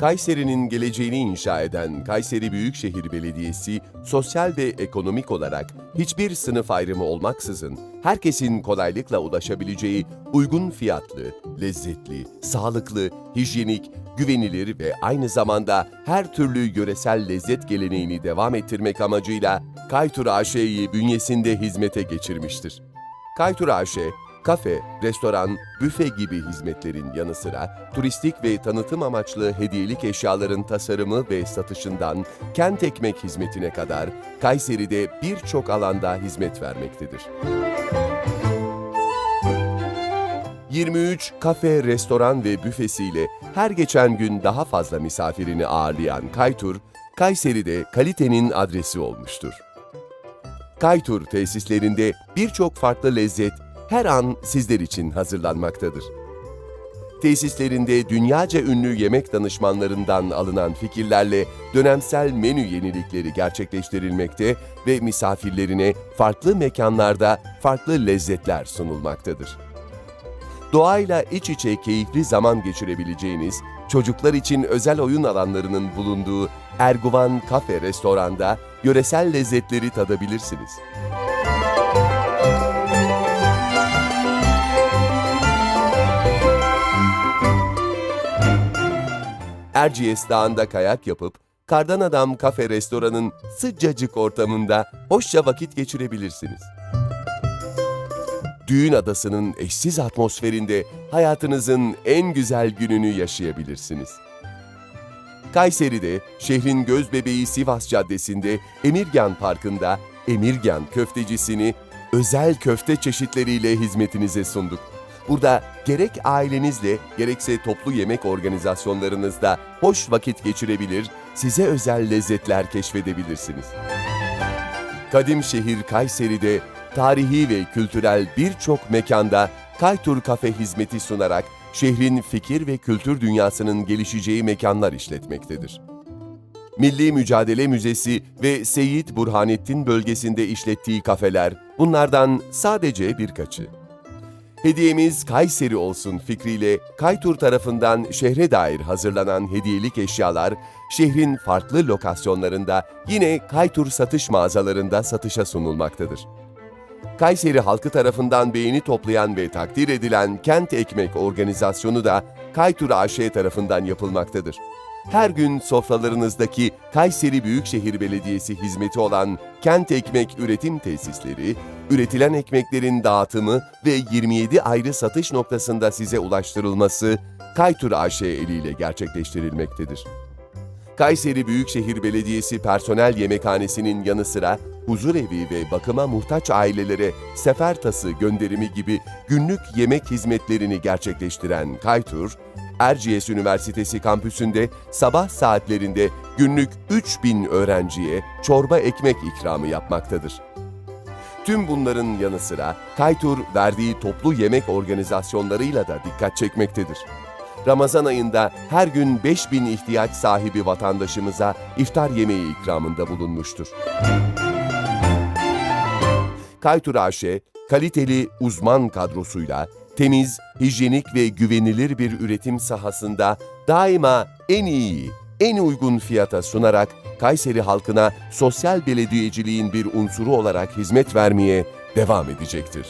Kayseri'nin geleceğini inşa eden Kayseri Büyükşehir Belediyesi, sosyal ve ekonomik olarak hiçbir sınıf ayrımı olmaksızın herkesin kolaylıkla ulaşabileceği uygun fiyatlı, lezzetli, sağlıklı, hijyenik, güvenilir ve aynı zamanda her türlü yöresel lezzet geleneğini devam ettirmek amacıyla Kaytur AŞ'yi bünyesinde hizmete geçirmiştir. Kaytur AŞ, kafe, restoran, büfe gibi hizmetlerin yanı sıra turistik ve tanıtım amaçlı hediyelik eşyaların tasarımı ve satışından kent ekmek hizmetine kadar Kayseri'de birçok alanda hizmet vermektedir. 23 kafe, restoran ve büfesiyle her geçen gün daha fazla misafirini ağırlayan Kaytur, Kayseri'de kalitenin adresi olmuştur. Kaytur tesislerinde birçok farklı lezzet her an sizler için hazırlanmaktadır. Tesislerinde dünyaca ünlü yemek danışmanlarından alınan fikirlerle dönemsel menü yenilikleri gerçekleştirilmekte ve misafirlerine farklı mekanlarda farklı lezzetler sunulmaktadır. Doğayla iç içe keyifli zaman geçirebileceğiniz, çocuklar için özel oyun alanlarının bulunduğu Erguvan Kafe Restoran'da yöresel lezzetleri tadabilirsiniz. Erciyes Dağı'nda kayak yapıp Kardan Adam Kafe Restoran'ın sıcacık ortamında hoşça vakit geçirebilirsiniz. Düğün adasının eşsiz atmosferinde hayatınızın en güzel gününü yaşayabilirsiniz. Kayseri'de şehrin gözbebeği Sivas Caddesi'nde Emirgan Parkı'nda Emirgan köftecisini özel köfte çeşitleriyle hizmetinize sunduk. Burada gerek ailenizle gerekse toplu yemek organizasyonlarınızda hoş vakit geçirebilir, size özel lezzetler keşfedebilirsiniz. Kadim şehir Kayseri'de tarihi ve kültürel birçok mekanda Kaytur Kafe hizmeti sunarak şehrin fikir ve kültür dünyasının gelişeceği mekanlar işletmektedir. Milli Mücadele Müzesi ve Seyit Burhanettin bölgesinde işlettiği kafeler bunlardan sadece birkaçı. Hediyemiz Kayseri olsun fikriyle Kaytur tarafından şehre dair hazırlanan hediyelik eşyalar şehrin farklı lokasyonlarında yine Kaytur satış mağazalarında satışa sunulmaktadır. Kayseri halkı tarafından beğeni toplayan ve takdir edilen Kent Ekmek organizasyonu da Kaytur AŞ tarafından yapılmaktadır. Her gün sofralarınızdaki Kayseri Büyükşehir Belediyesi hizmeti olan Kent Ekmek üretim tesisleri, üretilen ekmeklerin dağıtımı ve 27 ayrı satış noktasında size ulaştırılması Kaytur AŞ eliyle gerçekleştirilmektedir. Kayseri Büyükşehir Belediyesi personel yemekhanesinin yanı sıra huzurevi ve bakıma muhtaç ailelere sefer tası gönderimi gibi günlük yemek hizmetlerini gerçekleştiren Kaytur, Erciyes Üniversitesi kampüsünde sabah saatlerinde günlük 3000 öğrenciye çorba ekmek ikramı yapmaktadır. Tüm bunların yanı sıra Kaytur verdiği toplu yemek organizasyonlarıyla da dikkat çekmektedir. Ramazan ayında her gün 5000 ihtiyaç sahibi vatandaşımıza iftar yemeği ikramında bulunmuştur. Kaytur AŞ, kaliteli uzman kadrosuyla temiz, hijyenik ve güvenilir bir üretim sahasında daima en iyi, en uygun fiyata sunarak Kayseri halkına sosyal belediyeciliğin bir unsuru olarak hizmet vermeye devam edecektir.